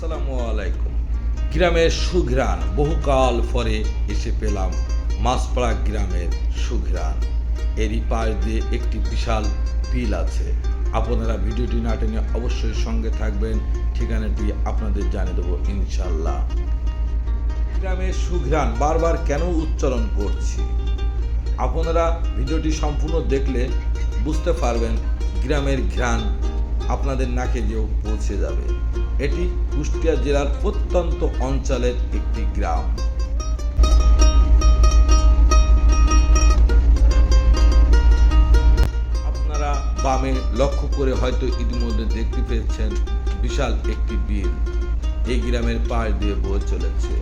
আসসালামু আলাইকুম। গ্রামের সুঘ্রাণ, বহুকাল পরে এসে পেলাম গ্রামের সুঘ্রাণ। এরই পাশ দিয়ে একটি বিশাল বিল আছে। আপনারা ভিডিওটি না টেনে অবশ্যই সঙ্গে থাকবেন। ঠিকানাটি আপনাদের জানিয়ে দেবো ইনশাল্লাহ। গ্রামের সুঘ্রাণ, বারবার কেন উচ্চারণ করছি? আপনারা ভিডিওটি সম্পূর্ণ দেখলে বুঝতে পারবেন গ্রামের ঘ্রাণ আপনাদের নাকে যেও পৌঁছে যাবে। এটি কুষ্টিয়া জেলার প্রত্যন্ত অঞ্চলের একটি গ্রাম। আপনারা বামে লক্ষ্য করে হয়তো ইতিমধ্যে দেখতে পেয়েছেন, বিশাল একটি বিল। এই গ্রামের পাশ দিয়ে বয়ে চলেছে।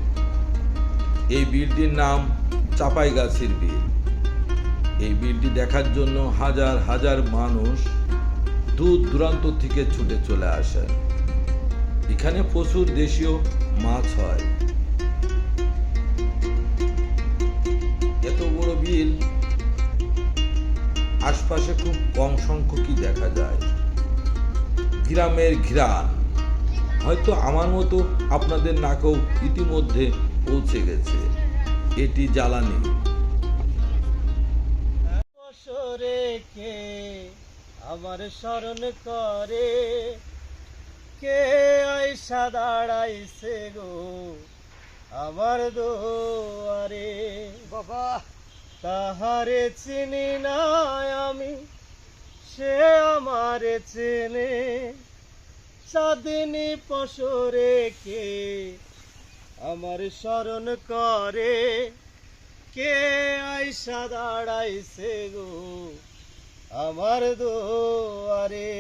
এই বিলটির নাম চাপাইগাছির বিল। এই বিলটি দেখার জন্য হাজার হাজার মানুষ দূর দূরান্ত থেকে ছুটে চলে আসে এখানে প্রচুর দেশীয় মাছ হয়। এত বড় বিল, আশপাশে খুব কম সংখ্যকই দেখা যায়। গ্রামের ঘ্রাণ। হয়তো আমার মতো আপনাদের নাকেও ইতিমধ্যে পৌঁছে গেছে। এটি জ্বালানি। আমার স্মরণ করে কে আইসা দাঁড়াইছে গো? আমার দোয়ারে। বাবা। তাহারে চিনি না আমি সে আমারে চেনে। চাঁদিনী পশরে কে আমার স্মরণ করে? কে আইসা দাঁড়াইছে গো আমার দোয়ারে?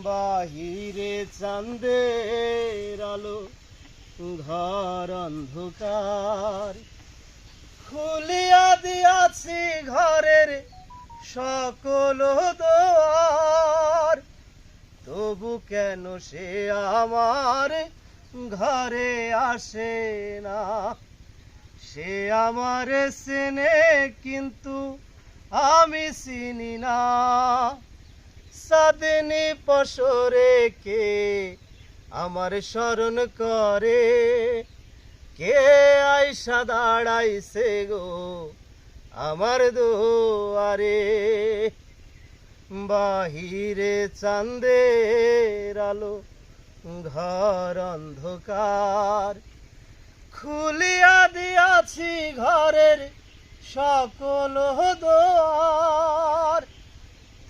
বাহিরে চাঁদের আলো, ঘর অন্ধকার। খুলিয়া দিয়াছি ঘরের সকল দোয়ার। তবু কেন সে আমার ঘরে আসে না? সে আমার চেনে, কিন্তু আমি চিনি না। সাদিনী পশরে কে আমার স্মরণ করে? কে আইসা দাঁড়াইছে গো আমার দুয়ারে? বাহিরে চাঁদের আলো, ঘর অন্ধকার। খুলিয়া দিয়াছি ঘরের সকল দোয়ার।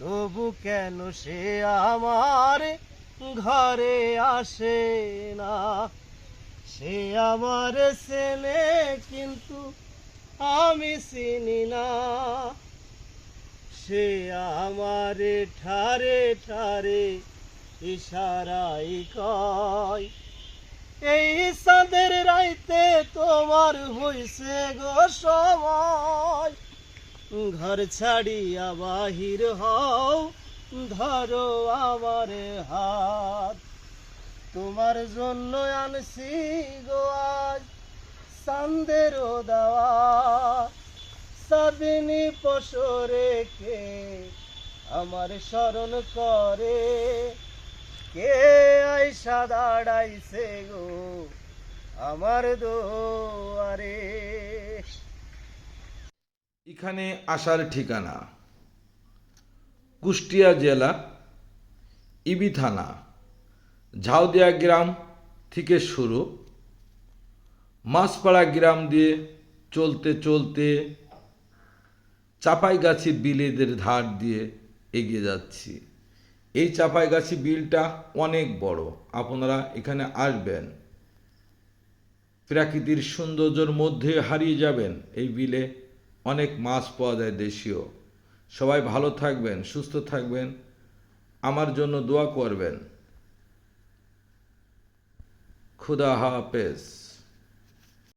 তবু কেন সে আমার ঘরে আসে না? সে আমার ছেলে কিন্তু আমি চিনি না। সে আমার ঠারে ঠারে ইশারাই কয়, এই চাঁদের রাইতে তোমার হইছে গো সময়। ঘর ছাড়িয়া বাহির হও, ধরো আমার হাত। তোমার জন্য আনছি গো আজ চাঁদের দাওয়া। সাদিনী পশরে কে আমার স্মরণ করে? কে আইসা দাঁড়াইছে গো আমার দোয়ারে? এখানে আসার ঠিকানা। কুষ্টিয়া জেলা, ইবি থানা, ঝাউদিয়া গ্রাম থেকে শুরু। মাছপাড়া গ্রাম দিয়ে চলতে চলতে চাপাইগাছি বিলেদের ধার দিয়ে এগিয়ে যাচ্ছি। এই চাপাইগাছি বিলটা অনেক বড়। আপনারা এখানে আসবেন। প্রাকৃতির সৌন্দর্যের মধ্যে হারিয়ে যাবেন এই বিলে। অনেক মাছ পাওয়া যায় দেশীয়। সবাই ভালো থাকবেন, সুস্থ থাকবেন। আমার জন্য দোয়া করবেন। খুদা হাফেজ।